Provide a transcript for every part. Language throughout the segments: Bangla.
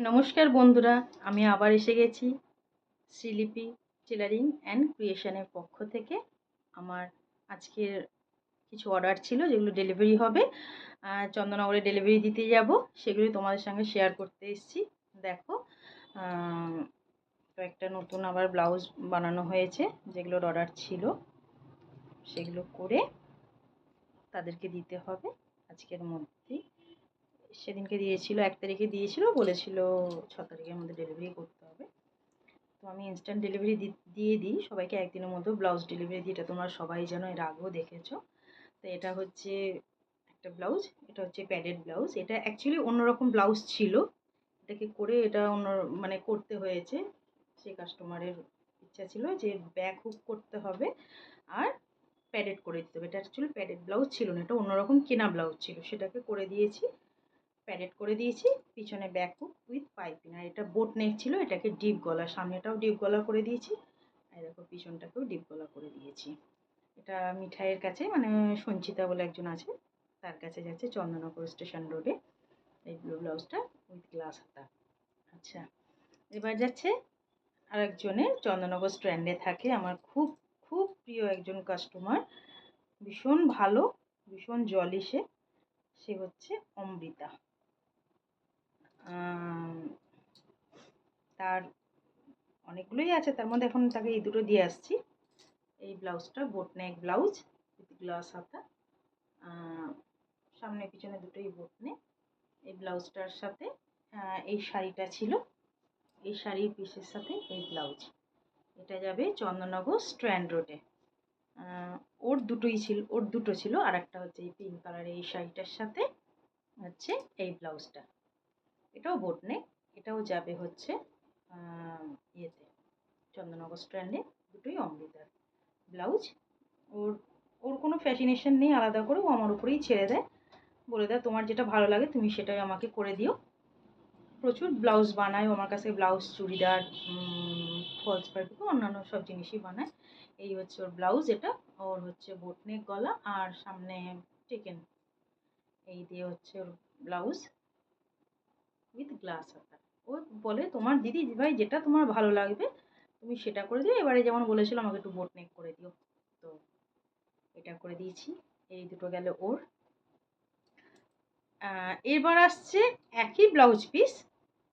নমস্কার বন্ধুরা আমি আবার এসে গেছি শ্রীলিপি টেলারিং অ্যান্ড ক্রিয়েশনের পক্ষ থেকে। আমার আজকের কিছু অর্ডার ছিল যেগুলো ডেলিভারি হবে। আহ, চন্দননগরে ডেলিভারি দিতে যাব সেগুলি তোমাদের সঙ্গে শেয়ার করতে এসেছি। দেখো কয়েকটা নতুন আবার ব্লাউজ বানানো হয়েছে যেগুলোর অর্ডার ছিল সেগুলো করে তাদেরকে দিতে হবে আজকের মধ্যেই। সেদিনকে দিয়েছিল, এক তারিখে দিয়েছিল, বলেছিল ছ তারিখের মধ্যে ডেলিভারি করতে হবে। তো আমি ইনস্ট্যান্ট ডেলিভারি দিয়ে দিই, সবাইকে একদিনের মধ্যে ব্লাউজ ডেলিভারি দিই, এটা তোমরা সবাই যেন এর আগেও দেখেছ। তো এটা হচ্ছে একটা ব্লাউজ এটা হচ্ছে প্যাডেড ব্লাউজ এটা অ্যাকচুয়ালি অন্যরকম ব্লাউজ ছিল। এটাকে করে এটা অন্য মানে করতে হয়েছে সেই কাস্টমারের ইচ্ছা ছিল যে ব্যাক হুক করতে হবে আর প্যাডেড করে দিতে হবে। এটা অ্যাকচুয়ালি প্যাডেড ব্লাউজ ছিল না, এটা অন্যরকম কেনা ব্লাউজ ছিল, সেটাকে করে দিয়েছি। প্যাডেড করে দিয়েছি। পিছনে ব্যাক হুক উইথ পাইপিং আর এটা বোট নেক ছিল, এটাকে ডিপ গলা, সামনেটাও ডিপ গলা করে দিয়েছি। আর দেখো পিছনটাকেও ডিপ গলা করে দিয়েছি। এটা মিঠাইয়ের কাছে মানে সঞ্চিতা বলে একজন আছে, তার কাছে যাচ্ছে চন্দননগর স্টেশন রোডে এই ব্লু ব্লাউজটা উইথ গ্লাস হাতা। আচ্ছা এবার যাচ্ছে আরেকজনের, চন্দননগর স্ট্যান্ডে থাকে আমার খুব খুব প্রিয় একজন কাস্টমার ভীষণ ভালো, ভীষণ জলি সে। সে হচ্ছে অমৃতা। তার অনেকগুলোই আছে, তার মধ্যে এখন তাকে এই দুটো দিয়ে আসছি। এই ব্লাউজটা, boat neck blouse with glass হাতা। সামনে পিছনে দুটোই বোট নেক। এই ব্লাউজটার সাথে এই শাড়িটা ছিল। এই শাড়ির পিসের সাথে এই ব্লাউজ। এটা যাবে চন্দননগর স্ট্র্যান্ড রোডে। ওর দুটোই ছিল, ওর দুটো ছিল। আর একটা হচ্ছে এই পিঙ্ক কালারের এই শাড়িটার সাথে হচ্ছে এই ব্লাউজটা। এটাও বোট নেক এটাও যাবে হচ্ছে ইয়েতে, চন্দননগর স্ট্যান্ডে দুটোই অমৃতার। ব্লাউজ, ওর ওর কোনো ফ্যাশিনেশন নেই, আলাদা করে, ও আমার উপরেই ছেড়ে দেয়। বলে দেয়, তোমার যেটা ভালো লাগে, তুমি সেটাই আমাকে করে দিও। প্রচুর ব্লাউজ বানায় আমার কাছে ব্লাউজ, চুড়িদার ফলস পাইপিকো অন্যান্য সব জিনিসই বানায়। এই হচ্ছে ওর ব্লাউজ, এটা ওর হচ্ছে বোটনেক গলা, আর সামনে টেকেন এই দিয়ে হচ্ছে ওর ব্লাউজ। উইথ গ্লাস হাতা ও বলে, তোমার দিদি ভাই যেটা তোমার ভালো লাগবে, তুমি সেটা করে দিও। এবারে যেমন বলেছিল, আমাকে একটু বোট নেক করে দিও। তো এটা করে দিয়েছি। এই দুটো গেল ওর। এবার আসছে একই ব্লাউজ পিস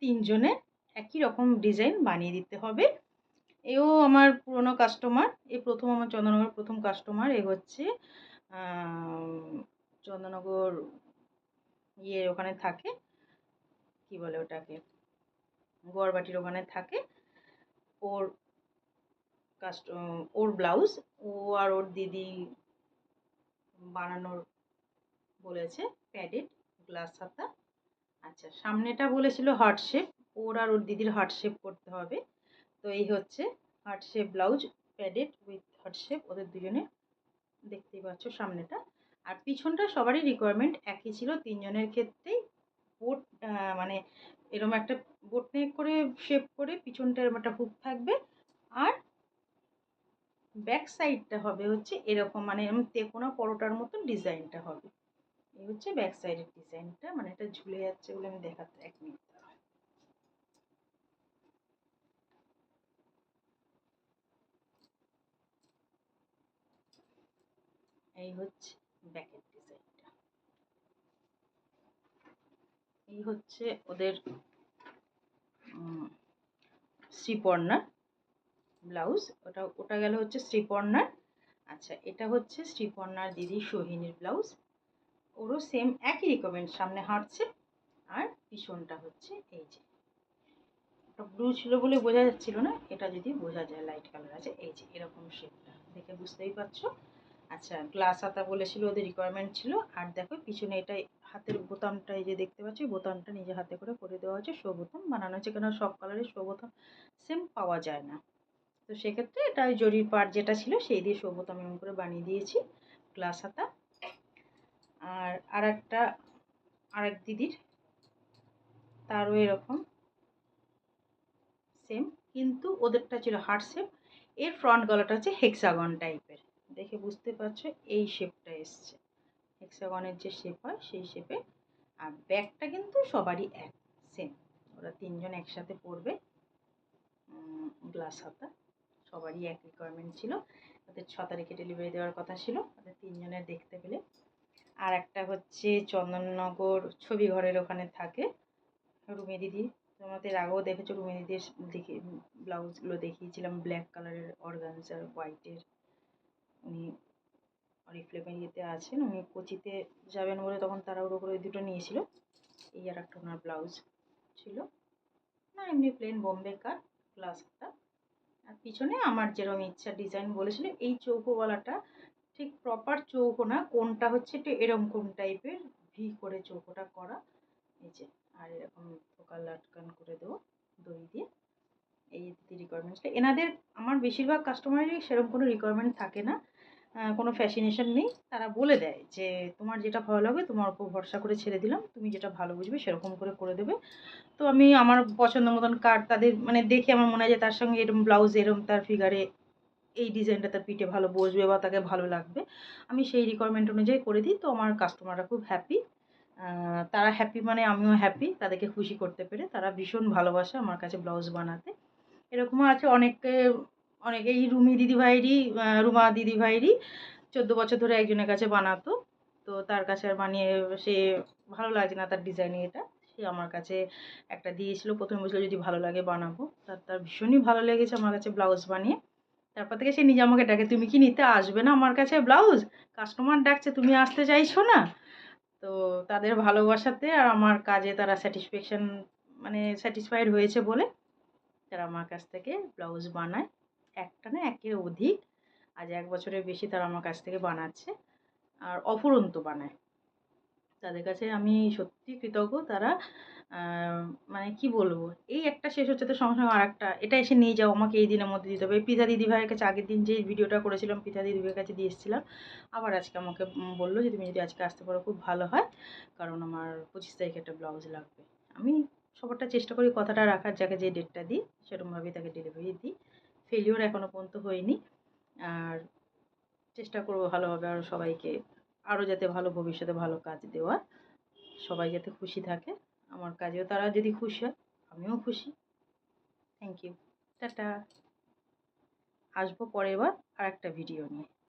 তিনজনের একই রকম ডিজাইন বানিয়ে দিতে হবে। এও আমার পুরনো কাস্টমার এ প্রথম আমার চন্দননগর প্রথম কাস্টমার এ হচ্ছে চন্দননগর ইয়ে ওখানে থাকে। কি বলে ওটাকে? গড়বাটির ওখানে থাকে। ওর কাস্ট ওর ব্লাউজ ও আর ওর দিদি বানানোর বলেছে প্যাডেড গ্লাস হাতা আচ্ছা সামনেটা বলেছিল হার্ট শেপ ওর আর ওর দিদির হার্ট শেপ করতে হবে। তো এই হচ্ছে heart shape blouse padded with heart shape ওদের দুজনে দেখতেই পাচ্ছ সামনেটা। আর পিছনটা সবারই রিকোয়ারমেন্ট একই ছিল, তিনজনের ক্ষেত্রেই বোট মানে এরকম একটা বোট নেক করে শেপ করে পিছনটা এরকম একটা হুক থাকবে। আর ব্যাক সাইডটা হবে হচ্ছে এরকম মানে এরকম তেকোনা পরোটার মতন ডিজাইনটা হবে। এই হচ্ছে ব্যাক সাইডের ডিজাইনটা মানে এটা ঝুলে যাচ্ছে বলে আমি দেখাতে এক মিনিট এই হচ্ছে ব্যাকের ডিজাইনটা এই হচ্ছে ওদের শ্রীপর্ণার ব্লাউজ। ওটা ওটা গেল হচ্ছে শ্রীপর্ণার। আচ্ছা এটা হচ্ছে শ্রীপর্ণার দিদি সোহিনীর ব্লাউজ। ওরও সেম একই রিকমেন্ড সামনে হাঁটছে আর পিছনটা হচ্ছে এই যে। ওটা ব্লু ছিল বলে বোঝা যাচ্ছিল না, এটা যদি বোঝা যায় লাইট কালার আছে, এই যে এরকম শেপটা দেখে বুঝতেই পারছ? আচ্ছা গ্লাস হাতা বলেছিল, ওদের রিকোয়ারমেন্ট ছিল। আর দেখো, পিছনে এটা হাতের বোতামটা এই যে দেখতে পাচ্ছি বোতামটা নিজে হাতে করে করে দেওয়া হচ্ছে শো বোতাম বানানো হচ্ছে কেন সব কালারের শো বোতাম সেম পাওয়া যায় না। তো সেক্ষেত্রে এটা জরির পার্ট যেটা ছিল, সেই দিয়ে শো বোতাম এমন করে বানিয়ে দিয়েছি গ্লাস হাতা। আর আর একটা আরেক দিদির, তারও এরকম সেম কিন্তু ওদেরটা ছিল হার্ট শেপ এর ফ্রন্ট গলাটা হচ্ছে হেক্সাগন টাইপের দেখে বুঝতে পারছ, এই শেপটা এসছে। হেক্সাগনের যে শেপ হয়, সেই শেপে আর ব্যাগটা কিন্তু সবারই এক সেম ওরা তিনজন একসাথে পড়বে গ্লাস হাতা, সবারই এক রিকোয়ারমেন্ট ছিল। ওদের ছ তারিখে ডেলিভারি দেওয়ার কথা ছিল ওদের তিনজনের দেখতে পেলে। আর একটা হচ্ছে চন্দননগর ছবি ঘরের ওখানে থাকে। রুমে দিদি, তোমাদের আগেও দেখেছ রুমে দিদির দেখে ব্লাউজগুলো দেখিয়েছিলাম ব্ল্যাক কালারের অর্গানজার হোয়াইটের উনি অরিফ্লেমে ইয়েতে আছেন, উনি কোচিতে যাবেন বলে তখন তাড়াহুড়ো করে ওই দুটো নিয়েছিল। এই আর একটা ওনার ব্লাউজ ছিল। না, এমনি প্লেন বোম্বে কাট গ্লাসটা আর পিছনে আমার যেরকম ইচ্ছা ডিজাইন বলেছিল, এই চৌকোওয়ালাটা ঠিক প্রপার চৌকো না, কোনটা হচ্ছে একটু এরকম কোন টাইপের ভি করে চৌকোটা করা। এই যে, আর এরকম ফোকাল লাটকান করে দেবো দড়ি দিয়ে। এই রিকোয়ারমেন্টসটা এনাদের, আমার বেশিরভাগ কাস্টমারেরই সেরকম কোনো রিকোয়ারমেন্ট থাকে না। কোনো ফ্যাসিনেশন নেই। তারা বলে দেয় যে, তোমার যেটা ভালো লাগবে, তোমার উপর ভরসা করে ছেড়ে দিলাম। তুমি যেটা ভালো বুঝবে, সেরকম করে করে দেবে। তো আমি আমার পছন্দ মতন কাট তাদের মানে দেখে আমার মনে হয় যে, তার সঙ্গে এরকম ব্লাউজ এরকম তার ফিগারে এই ডিজাইনটা তার পিঠে ভালো বসবে বা তাকে ভালো লাগবে। আমি সেই রিকোয়ারমেন্ট অনুযায়ী করে দিই। তো আমার কাস্টমাররা খুব হ্যাপি তারা হ্যাপি মানে আমিও হ্যাপি তাদেরকে খুশি করতে পেরে তারা ভীষণ ভালোবাসে আমার কাছে ব্লাউজ বানাতে। এরকমও আছে অনেকে অনেকে এই রুমি দিদিভাইরই রুমা দিদিভাইরই চোদ্দ বছর ধরে একজনের কাছে বানাতো। তো তার কাছে আর বানিয়ে সে ভালো লাগছে না তার ডিজাইনে এটা। সে আমার কাছে একটা দিয়েছিল, প্রথমে বলছিল যদি ভালো লাগে বানাবো। তার তার ভীষণই ভালো লেগেছে আমার কাছে ব্লাউজ বানিয়ে। তারপর থেকে সে নিজে আমাকে ডাকে, তুমি কি নিতে আসবে না আমার কাছে ব্লাউজ? কাস্টমার ডাকছে, তুমি আসতে চাইছো না? তো তাদের ভালোবাসাতে আর আমার কাজে তারা স্যাটিসফ্যাকশান মানে স্যাটিসফাইড হয়েছে বলে তারা আমার কাছ থেকে ব্লাউজ বানায়। একটা না একের অধিক। আজ এক বছরের বেশি তারা আমার কাছ থেকে বানাচ্ছে আর অফুরন্ত বানায়। তাদের কাছে আমি সত্যি কৃতজ্ঞ তারা মানে কি বলব? এই একটা শেষ হচ্ছে তো সঙ্গে সঙ্গে আর একটা এটা এসে নিয়ে যাও, আমাকে এই দিনের মধ্যে দিতে হবে। পিতা দিদি ভাইয়ের কাছে আগের দিন যে ভিডিওটা করেছিলাম, পিতা দিদি ভাইয়ের কাছে দিয়ে এসেছিলাম। আবার আজকে আমাকে বলল যে, তুমি যদি আজকে আসতে পারো, খুব ভালো হয়। কারণ আমার পঁচিশ তারিখে একটা ব্লাউজ লাগবে। আমি সবারটা চেষ্টা করি কথাটা রাখার, যাকে যে ডেটটা দিই, সেরকমভাবেই তাকে ডেলিভারি দিই। ফেলিওর এখনও পর্যন্ত হয়নি। আর চেষ্টা করব ভালোভাবে আরও সবাইকে আরও যাতে ভালো ভবিষ্যতে ভালো কাজ দেওয়ার। সবাই যাতে খুশি থাকে। আমার কাজেও তারা যদি খুশি হয়, আমিও খুশি। Thank you tata. আসব পরের বার আর একটা ভিডিও নিয়ে।